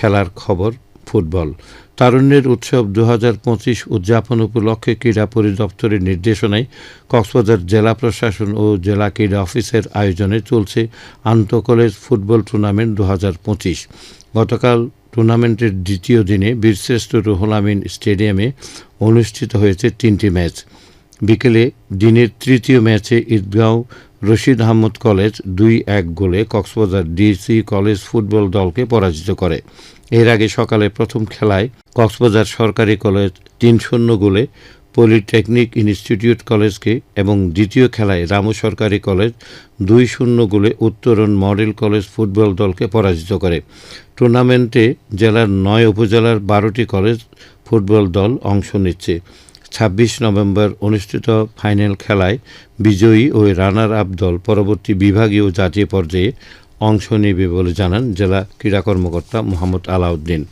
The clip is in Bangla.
খেলার খবর, ফুটবল। তারুণ্যের উৎসব দু হাজার পঁচিশ উদযাপন উপলক্ষে ক্রীড়া পরিদপ্তরের নির্দেশনায় কক্সবাজার জেলা প্রশাসন ও জেলা ক্রীড়া অফিসের আয়োজনে চলছে আন্তঃকলেজ ফুটবল টুর্নামেন্ট দু হাজার পঁচিশ। গতকাল টুর্নামেন্টের দ্বিতীয় দিনে বীরশ্রেষ্ঠ রুহুল আমিন স্টেডিয়ামে অনুষ্ঠিত হয়েছে তিনটি ম্যাচ। বিকেলে দিনের তৃতীয় ম্যাচে ঈদগাঁও রশিদ আহমদ কলেজ দুই এক গোলে কক্সবাজার ডিসি কলেজ ফুটবল দলকে পরাজিত করে। এর আগে সকালে প্রথম খেলায় কক্সবাজার সরকারি কলেজ তিন শূন্য গোলে পলিটেকনিক ইনস্টিটিউট কলেজকে এবং দ্বিতীয় খেলায় রামু সরকারি কলেজ দুই শূন্য গোলে উত্তরণ মডেল কলেজ ফুটবল দলকে পরাজিত করে। টুর্নামেন্টে জেলার নয় উপজেলার বারোটি কলেজ ফুটবল দল অংশ নিচ্ছে। ছাব্বিশ নভেম্বর অনুষ্ঠিত ফাইনাল খেলায় বিজয়ী ও রানার আপ দল পরবর্তী বিভাগীয় জাতীয় পর্যায়ে অংশ নেবে বলে জানান জেলা ক্রীড়া কর্মকর্তা মোহাম্মদ আলাউদ্দিন।